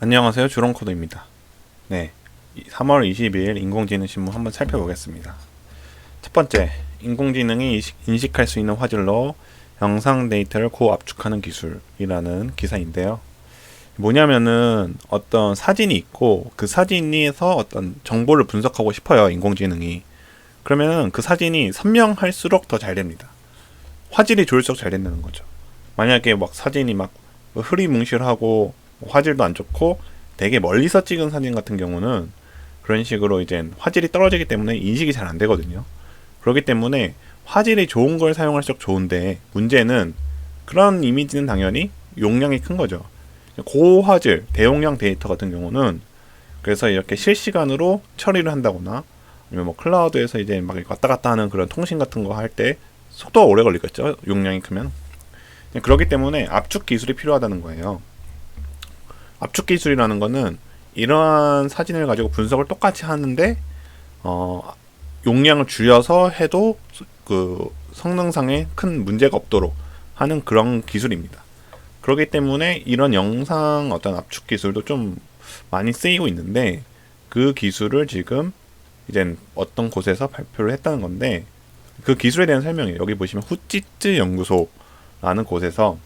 안녕하세요. 주롱코드입니다. 네. 3월 22일 인공지능 신문 한번 살펴보겠습니다. 첫 번째, 인공지능이 인식- 인식 할 수 있는 화질로 영상 데이터를 고압축하는 기술이라는 기사인데요. 뭐냐면은 어떤 사진이 있고 그 사진에서 어떤 정보를 분석하고 싶어요. 인공지능이. 그러면은 그 사진이 선명할수록 더 잘 됩니다. 화질이 좋을수록 잘 된다는 거죠. 만약에 막 사진이 막 흐리뭉실하고 화질도 안 좋고 되게 멀리서 찍은 사진 같은 경우는 그런 식으로 이제 화질이 떨어지기 때문에 인식이 잘 안 되거든요. 그렇기 때문에 화질이 좋은 걸 사용할수록 좋은데 문제는 그런 이미지는 당연히 용량이 큰 거죠. 고화질, 대용량 데이터 같은 경우는 그래서 이렇게 실시간으로 처리를 한다거나 아니면 뭐 클라우드에서 이제 막 왔다 갔다 하는 그런 통신 같은 거 할 때 속도가 오래 걸리겠죠. 용량이 크면. 그렇기 때문에 압축 기술이 필요하다는 거예요. 압축 기술이라는 거는 이러한 사진을 가지고 분석을 똑같이 하는데 어, 용량을 줄여서 해도 그 성능상에 큰 문제가 없도록 하는 그런 기술입니다. 그렇기 때문에 이런 영상 어떤 압축 기술도 좀 많이 쓰이고 있는데 그 기술을 지금 이젠 어떤 곳에서 발표를 했다는 건데 그 기술에 대한 설명이에요. 여기 보시면 후찌츠 연구소라는 곳에서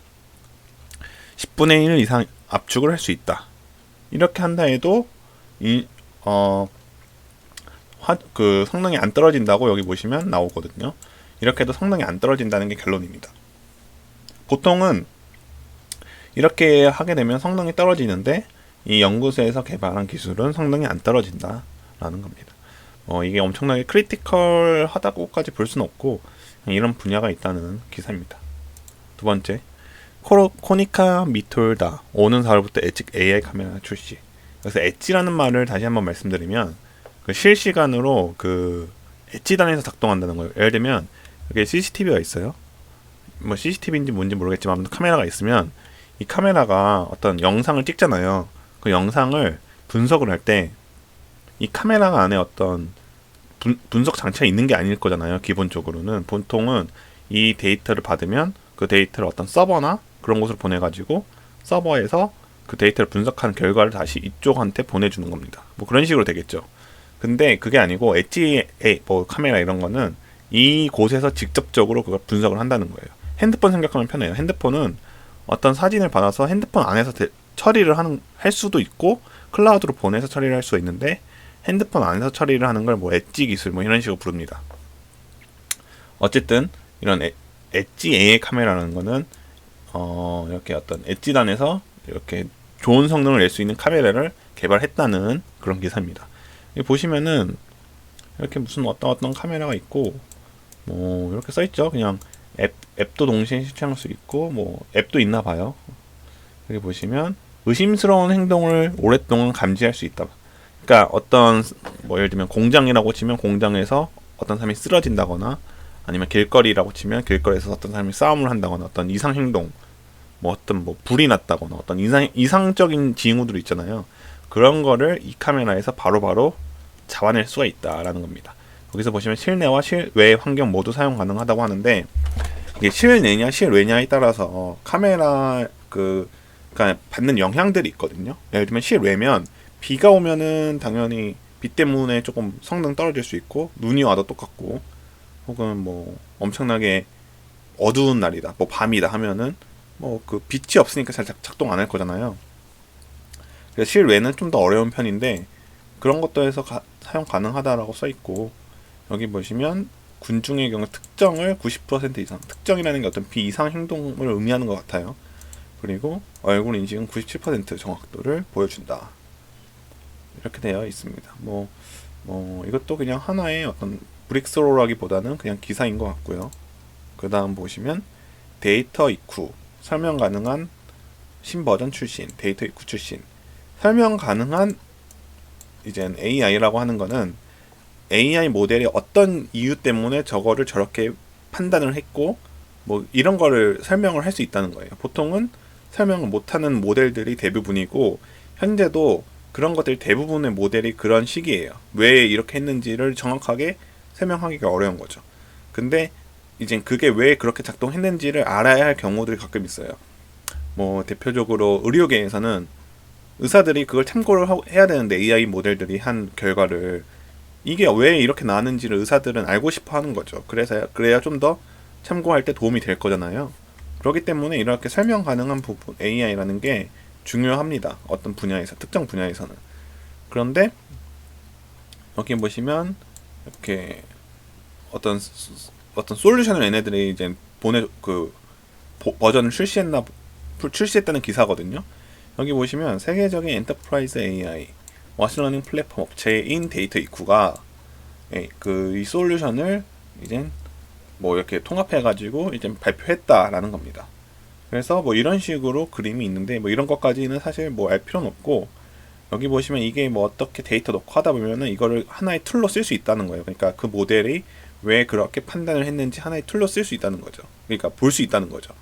10분의 1 이상 압축을 할 수 있다. 이렇게 한다 해도 이, 어, 화, 그 성능이 안 떨어진다고 여기 보시면 나오거든요. 이렇게 해도 성능이 안 떨어진다는 게 결론입니다. 보통은 이렇게 하게 되면 성능이 떨어지는데 이 연구소에서 개발한 기술은 성능이 안 떨어진다라는 겁니다. 어, 이게 엄청나게 크리티컬 하다고까지 볼 수는 없고 이런 분야가 있다는 기사입니다. 두 번째, 코로, 코니카 미톨다 오는 4월부터 엣지 AI 카메라 출시. 그래서 엣지라는 말을 다시 한번 말씀드리면 그 실시간으로 그 엣지단에서 작동한다는 거예요. 예를 들면 여기 CCTV가 있어요. 뭐 CCTV인지 뭔지 모르겠지만 아무튼 카메라가 있으면 이 카메라가 어떤 영상을 찍잖아요. 그 영상을 분석을 할 때 이 카메라 안에 어떤 분, 분석 장치가 있는 게 아닐 거잖아요. 기본적으로는 보통은 이 데이터를 받으면 그 데이터를 어떤 서버나 그런 곳으로 보내가지고 서버에서 그 데이터를 분석한 결과를 다시 이쪽한테 보내주는 겁니다. 뭐 그런 식으로 되겠죠. 근데 그게 아니고 엣지 에, 뭐 카메라 이런 거는 이 곳에서 직접적으로 그걸 분석을 한다는 거예요. 핸드폰 생각하면 편해요. 핸드폰은 어떤 사진을 받아서 핸드폰 안에서 대, 처리를 하는 할 수도 있고 클라우드로 보내서 처리를 할 수 있는데 핸드폰 안에서 처리를 하는 걸 뭐 엣지 기술 뭐 이런 식으로 부릅니다. 어쨌든 이런 에, 엣지 AI 카메라라는 거는 어 이렇게 어떤 엣지단에서 이렇게 좋은 성능을 낼 수 있는 카메라를 개발했다는 그런 기사입니다. 보시면은 이렇게 무슨 어떤 어떤 카메라가 있고 뭐 이렇게 써 있죠. 그냥 앱 앱도 동시에 실행할 수 있고 뭐 앱도 있나 봐요. 여기 보시면 의심스러운 행동을 오랫동안 감지할 수 있다. 그러니까 어떤 뭐 예를 들면 공장이라고 치면 공장에서 어떤 사람이 쓰러진다거나 아니면 길거리라고 치면 길거리에서 어떤 사람이 싸움을 한다거나 어떤 이상 행동 뭐 어떤 뭐 불이 났다거나 어떤 이상 이상적인 징후들 있잖아요. 그런 거를 이 카메라에서 바로바로 잡아낼 수가 있다라는 겁니다. 여기서 보시면 실내와 실외 환경 모두 사용 가능하다고 하는데 이게 실내냐 실외냐에 따라서 카메라 그 그러니까 받는 영향들이 있거든요. 예를 들면 실외면 비가 오면은 당연히 비 때문에 조금 성능 떨어질 수 있고 눈이 와도 똑같고 혹은 뭐 엄청나게 어두운 날이다, 뭐 밤이다 하면은 뭐 그 빛이 없으니까 잘 작- 작동 안 할 거잖아요. 그래서 실외는 좀 더 어려운 편인데 그런 것도 해서 가- 사용 가능하다라고 써 있고 여기 보시면 군중의 경우 특정을 90% 이상 특정이라는 게 어떤 비이상 행동을 의미하는 것 같아요. 그리고 얼굴 인식은 97% 정확도를 보여준다. 이렇게 되어 있습니다. 뭐, 뭐 이것도 그냥 하나의 어떤 브릭스로라기보다는 그냥 기사인 것 같고요. 그 다음 보시면 데이터 이쿠 설명 가능한 신버전 출신 데이터 이쿠 출신 설명 가능한 이젠 AI라고 하는 거는 AI 모델이 어떤 이유 때문에 저거를 저렇게 판단을 했고 뭐 이런 거를 설명을 할 수 있다는 거예요. 보통은 설명을 못하는 모델들이 대부분이고 현재도 그런 것들 대부분의 모델이 그런 식이에요. 왜 이렇게 했는지를 정확하게 설명하기가 어려운 거죠. 근데 이제 그게 왜 그렇게 작동했는지를 알아야 할 경우들이 가끔 있어요. 뭐 대표적으로 의료계에서는 의사들이 그걸 참고를 해야 되는데 AI 모델들이 한 결과를 이게 왜 이렇게 나왔는지를 의사들은 알고 싶어 하는 거죠. 그래서 그래야 좀 더 참고할 때 도움이 될 거잖아요. 그렇기 때문에 이렇게 설명 가능한 부분 AI라는 게 중요합니다. 어떤 분야에서 특정 분야에서는. 그런데 여기 보시면 이렇게 어떤 스- 어떤 솔루션을 얘네들이 이제 보내 그 보- 버전을 출시했나 출시했다는 기사거든요. 여기 보시면 세계적인 엔터프라이즈 AI 머신러닝 플랫폼 업체인 데이터 이쿠가 그 이 솔루션을 이제 뭐 이렇게 통합해 가지고 이제 발표했다라는 겁니다. 그래서 뭐 이런 식으로 그림이 있는데 뭐 이런 것까지는 사실 뭐 알 필요는 없고 여기 보시면 이게 뭐 어떻게 데이터 넣고 하다 보면은 이거를 하나의 툴로 쓸 수 있다는 거예요. 그러니까 그 모델이 왜 그렇게 판단을 했는지 하나의 툴로 쓸 수 있다는 거죠. 그러니까 볼 수 있다는 거죠.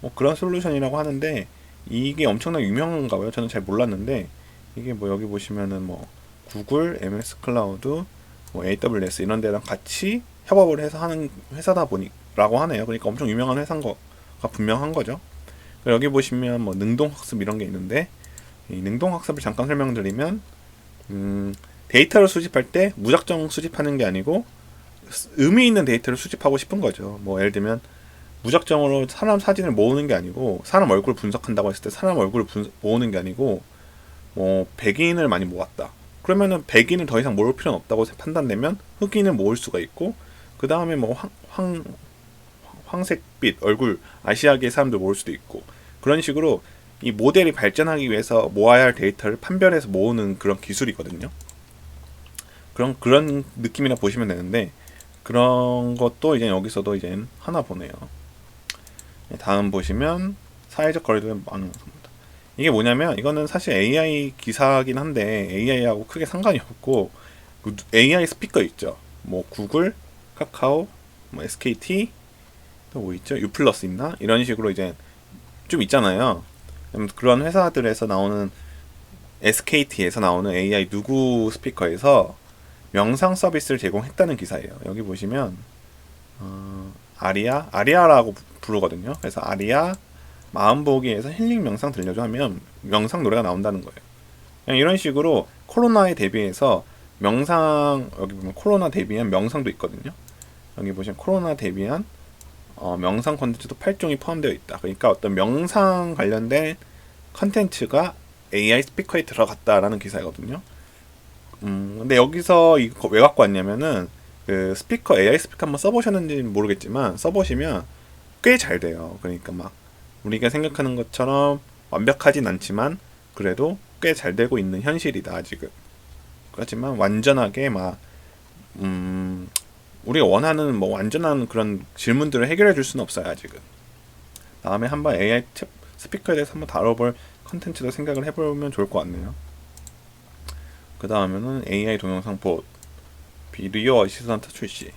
뭐 그런 솔루션이라고 하는데 이게 엄청나게 유명한가 봐요. 저는 잘 몰랐는데 이게 뭐 여기 보시면은 뭐 구글, MS 클라우드, 뭐 AWS 이런 데랑 같이 협업을 해서 하는 회사다 보니라고 하네요. 그러니까 엄청 유명한 회사인 거가 분명한 거죠. 여기 보시면 뭐 능동 학습 이런 게 있는데 이 능동 학습을 잠깐 설명드리면 음, 데이터를 수집할 때 무작정 수집하는 게 아니고 스- 의미 있는 데이터를 수집하고 싶은 거죠. 뭐 예를 들면 무작정으로 사람 사진을 모으는 게 아니고 사람 얼굴 분석한다고 했을 때 사람 얼굴을 분- 모으는 게 아니고 뭐 백인을 많이 모았다. 그러면은 백인을 더 이상 모을 필요는 없다고 판단되면 흑인을 모을 수가 있고 그 다음에 뭐 황, 황 황색빛 얼굴 아시아계 사람들 모을 수도 있고 그런 식으로 이 모델이 발전하기 위해서 모아야 할 데이터를 판별해서 모으는 그런 기술이거든요. 그런 그런 느낌이라 보시면 되는데 그런 것도 이제 여기서도 이제 하나 보네요. 네, 다음 보시면 사회적 거리두기 망용성입니다. 이게 뭐냐면 이거는 사실 AI 기사긴 한데 AI하고 크게 상관이 없고 그 AI 스피커 있죠. 뭐 구글, 카카오, 뭐 SKT 또 뭐 있죠? 유플러스 있나? 이런 식으로 이제 좀 있잖아요. 음, 그런 회사들에서 나오는 SKT에서 나오는 AI 누구 스피커에서 명상 서비스를 제공했다는 기사예요. 여기 보시면 어, 아리아 아리아라고 부- 부르거든요. 그래서 아리아 마음보기에서 힐링 명상 들려줘 하면 명상 노래가 나온다는 거예요. 그냥 이런 식으로 코로나에 대비해서 명상 여기 보면 코로나 대비한 명상도 있거든요. 여기 보시면 코로나 대비한 어, 명상 콘텐츠도 8종이 포함되어 있다. 그러니까 어떤 명상 관련된 컨텐츠가 AI 스피커에 들어갔다라는 기사거든요. 음, 근데 여기서 이거 왜 갖고 왔냐면은 그 스피커 AI 스피커 한번 써보셨는지는 모르겠지만 써보시면 꽤 잘 돼요. 그러니까 막 우리가 생각하는 것처럼 완벽하진 않지만 그래도 꽤 잘 되고 있는 현실이다 아직은. 그렇지만 완전하게 막 음, 우리가 원하는 뭐 완전한 그런 질문들을 해결해 줄 수는 없어요 아직은. 다음에 한번 AI 탭 스피커에 대해서 한번 다뤄볼 컨텐츠도 생각을 해보면 좋을 것 같네요. 그 다음에는 AI 동영상 봇 비디오 어시스턴트 출시.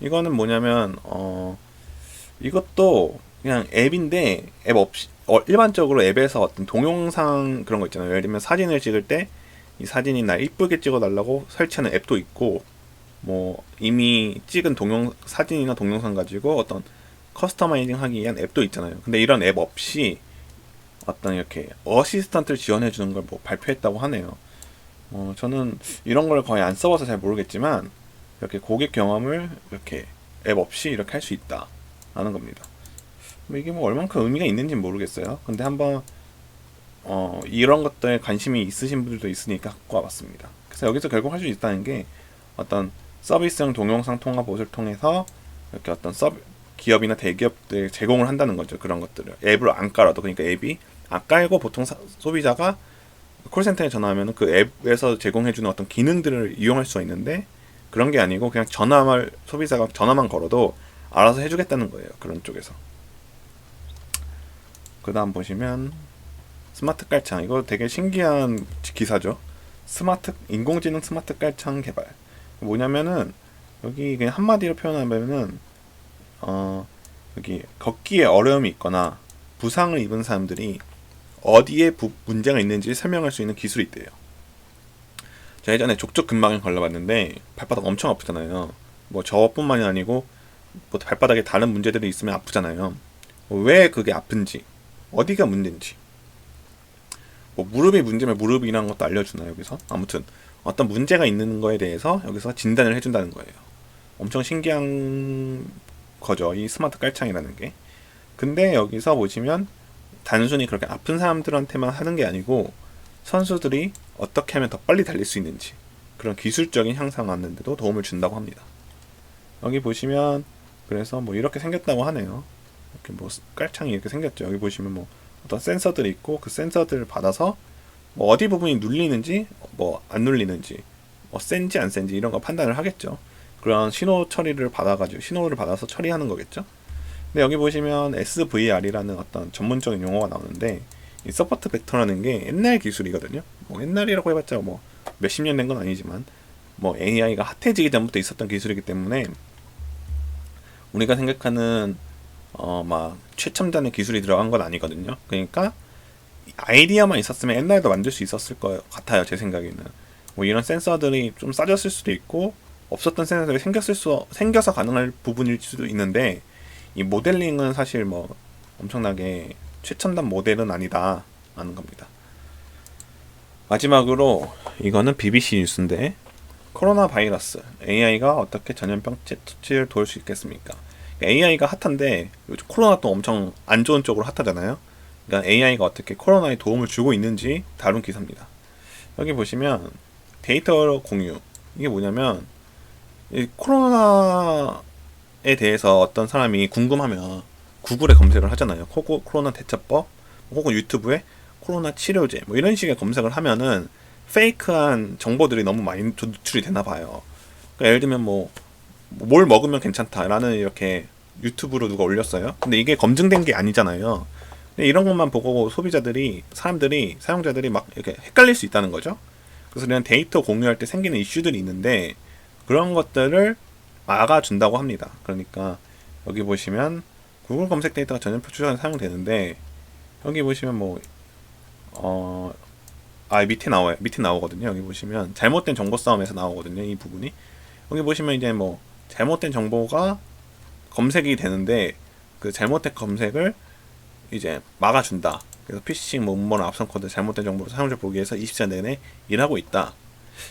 이거는 뭐냐면 어 이것도 그냥 앱인데 앱 없이 어, 일반적으로 앱에서 어떤 동영상 그런 거 있잖아요. 예를 들면 사진을 찍을 때 이 사진이 날 이쁘게 찍어달라고 설치하는 앱도 있고 뭐 이미 찍은 동영 사진이나 동영상 가지고 어떤 커스터마이징 하기 위한 앱도 있잖아요. 근데 이런 앱 없이 어떤 이렇게 어시스턴트를 지원해 주는 걸 뭐 발표했다고 하네요. 어, 저는 이런 걸 거의 안 써봐서 잘 모르겠지만 이렇게 고객 경험을 이렇게 앱 없이 이렇게 할 수 있다라는 겁니다. 뭐 이게 뭐 얼만큼 의미가 있는지 는 모르겠어요. 근데 한번 어, 이런 것들에 관심이 있으신 분들도 있으니까 갖고 와봤습니다. 그래서 여기서 결국 할 수 있다는 게 어떤 서비스형 동영상 통합 봇을 통해서 이렇게 어떤 서비 기업이나 대기업들 제공을 한다는 거죠. 그런 것들을 앱을 안 깔아도 그러니까 앱이 안 깔고 보통 사- 소비자가 콜센터에 전화하면 그 앱에서 제공해주는 어떤 기능들을 이용할 수가 있는데 그런 게 아니고 그냥 전화만 소비자가 전화만 걸어도 알아서 해주겠다는 거예요. 그런 쪽에서. 그 다음 보시면 스마트 깔창 이거 되게 신기한 기사죠. 스마트 인공지능 스마트 깔창 개발 뭐냐면은 여기 그냥 한마디로 표현하면은 어 여기 걷기에 어려움이 있거나 부상을 입은 사람들이 어디에 부- 문제가 있는지 설명할 수 있는 기술이 있대요. 제가 예전에 족적 근막에 걸려봤는데 발바닥 엄청 아프잖아요. 뭐 저뿐만이 아니고 뭐 발바닥에 다른 문제들이 있으면 아프잖아요. 왜 그게 아픈지, 어디가 문제인지. 뭐 무릎이 문제면 무릎이라는 것도 알려주나 여기서 아무튼 어떤 문제가 있는 거에 대해서 여기서 진단을 해준다는 거예요. 엄청 신기한 거죠. 이 스마트 깔창이라는 게. 근데 여기서 보시면 단순히 그렇게 아픈 사람들한테만 하는 게 아니고 선수들이 어떻게 하면 더 빨리 달릴 수 있는지 그런 기술적인 향상하는데도 도움을 준다고 합니다. 여기 보시면 그래서 뭐 이렇게 생겼다고 하네요. 이렇게 뭐 깔창이 이렇게 생겼죠. 여기 보시면 뭐 어떤 센서들이 있고 그 센서들을 받아서 뭐 어디 부분이 눌리는지 뭐 안 눌리는지 뭐 센지 안 센지 이런 거 판단을 하겠죠. 그런 신호 처리를 받아가지고 신호를 받아서 처리하는 거겠죠. 근데 여기 보시면 SVR이라는 어떤 전문적인 용어가 나오는데 이 서포트 벡터라는 게 옛날 기술이거든요. 뭐 옛날이라고 해봤자 뭐 몇십 년 된 건 아니지만 뭐 AI가 핫해지기 전부터 있었던 기술이기 때문에 우리가 생각하는 어 막 최첨단의 기술이 들어간 건 아니거든요. 그러니까 아이디어만 있었으면 옛날에도 만들 수 있었을 것 같아요. 제 생각에는 뭐 이런 센서들이 좀 싸졌을 수도 있고 없었던 센서들이 생겼을 수 생겨서 가능할 부분일 수도 있는데 이 모델링은 사실 뭐 엄청나게 최첨단 모델은 아니다 하는 겁니다. 마지막으로 이거는 BBC 뉴스인데 코로나 바이러스 AI가 어떻게 전염병 처치를 도울 수 있겠습니까? AI가 핫한데 요즘 코로나 또 엄청 안 좋은 쪽으로 핫하잖아요. 그러니까 AI가 어떻게 코로나에 도움을 주고 있는지 다룬 기사입니다. 여기 보시면 데이터 공유 이게 뭐냐면 이 코로나에 대해서 어떤 사람이 궁금하면 구글에 검색을 하잖아요. 코로나 대처법 혹은 유튜브에 코로나 치료제 뭐 이런 식의 검색을 하면은 페이크한 정보들이 너무 많이 노출이 되나 봐요. 그러니까 예를 들면 뭐 뭘 먹으면 괜찮다라는 이렇게 유튜브로 누가 올렸어요. 근데 이게 검증된 게 아니잖아요. 이런 것만 보고 소비자들이 사람들이 사용자들이 막 이렇게 헷갈릴 수 있다는 거죠. 그래서 그냥 데이터 공유할 때 생기는 이슈들이 있는데 그런 것들을 막아준다고 합니다. 그러니까 여기 보시면 구글 검색 데이터가 전염표 추적에 사용되는데 여기 보시면 뭐 어, 아 밑에 나와요. 밑에 나오거든요. 여기 보시면 잘못된 정보 싸움에서 나오거든요. 이 부분이 여기 보시면 이제 뭐 잘못된 정보가 검색이 되는데 그 잘못된 검색을 이제 막아준다. 그래서 피싱, 뭐 음모나 앞선 코드 잘못된 정보를 사용자 보기 위해서 24시간 내내 일하고 있다.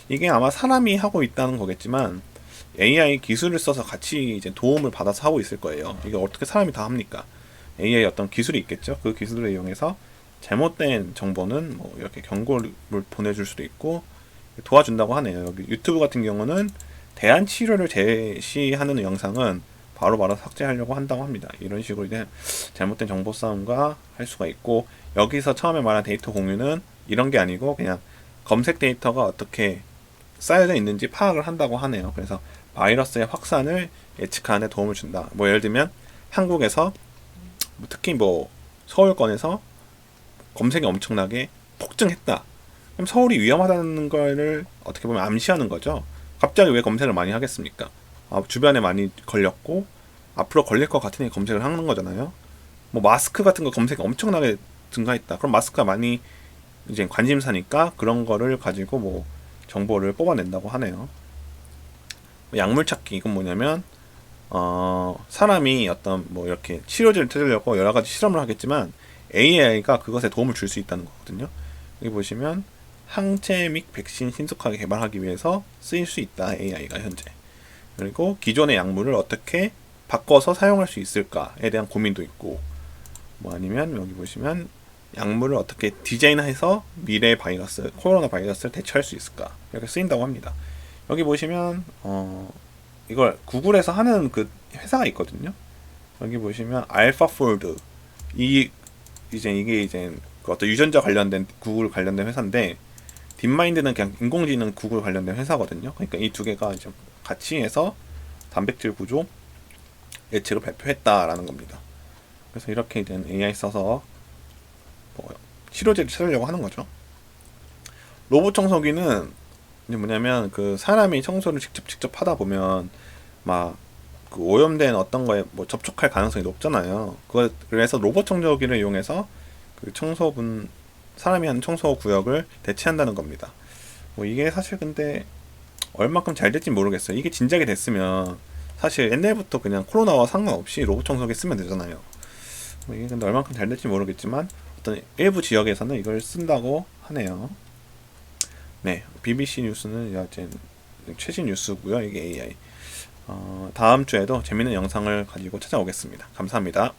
이게 아마 사람이 하고 있다는 거겠지만 AI 기술을 써서 같이 이제 도움을 받아서 하고 있을 거예요. 이게 어떻게 사람이 다 합니까? AI 어떤 기술이 있겠죠. 그 기술을 이용해서 잘못된 정보는 뭐 이렇게 경고를 보내줄 수도 있고 도와준다고 하네요. 여기 유튜브 같은 경우는 대안 치료를 제시하는 영상은 바로 바로 삭제하려고 한다고 합니다. 이런 식으로 이제 잘못된 정보 싸움과 할 수가 있고 여기서 처음에 말한 데이터 공유는 이런 게 아니고 그냥 검색 데이터가 어떻게 쌓여져 있는지 파악을 한다고 하네요. 그래서 바이러스의 확산을 예측하는 데 도움을 준다. 뭐 예를 들면 한국에서 뭐 특히 뭐 서울권에서 검색이 엄청나게 폭증했다. 그럼 서울이 위험하다는 거를 어떻게 보면 암시하는 거죠. 갑자기 왜 검색을 많이 하겠습니까? 아, 주변에 많이 걸렸고 앞으로 걸릴 것 같으니 검색을 하는 거잖아요. 뭐 마스크 같은 거 검색이 엄청나게 증가했다. 그럼 마스크가 많이 이제 관심사니까 그런 거를 가지고 뭐 정보를 뽑아낸다고 하네요. 약물 찾기 이건 뭐냐면 어 사람이 어떤 뭐 이렇게 치료제를 찾으려고 여러 가지 실험을 하겠지만 AI가 그것에 도움을 줄 수 있다는 거거든요. 여기 보시면 항체 및 백신 신속하게 개발하기 위해서 쓰일 수 있다 AI가 현재. 그리고 기존의 약물을 어떻게 바꿔서 사용할 수 있을까에 대한 고민도 있고 뭐 아니면 여기 보시면 약물을 어떻게 디자인해서 미래 바이러스 코로나 바이러스를 대처할 수 있을까 이렇게 쓰인다고 합니다. 여기 보시면 어 이걸 구글에서 하는 그 회사가 있거든요. 여기 보시면 알파폴드 이 이제 이게 이제 그 어떤 유전자 관련된 구글 관련된 회사인데 딥마인드는 그냥 인공지능 구글 관련된 회사거든요. 그러니까 이 두 개가 이제 같이 해서 단백질 구조 예측을 발표했다라는 겁니다. 그래서 이렇게 이제 AI 써서 뭐 치료제를 찾으려고 하는 거죠. 로봇 청소기는 뭐냐면 그 사람이 청소를 직접 직접 하다 보면 막 그 오염된 어떤 거에 뭐 접촉할 가능성이 높잖아요. 그래서 로봇 청소기를 이용해서 그 청소분 사람이 하는 청소 구역을 대체한다는 겁니다. 뭐 이게 사실 근데 얼마큼 잘 될지 모르겠어요. 이게 진작에 됐으면 사실 옛날부터 그냥 코로나와 상관없이 로봇 청소기 쓰면 되잖아요. 뭐 이게 근데 얼마큼 잘 될지 모르겠지만 어떤 일부 지역에서는 이걸 쓴다고 하네요. 네, BBC 뉴스는 이제 최신 뉴스고요. 이게 AI. 어, 다음 주에도 재밌는 영상을 가지고 찾아오겠습니다. 감사합니다.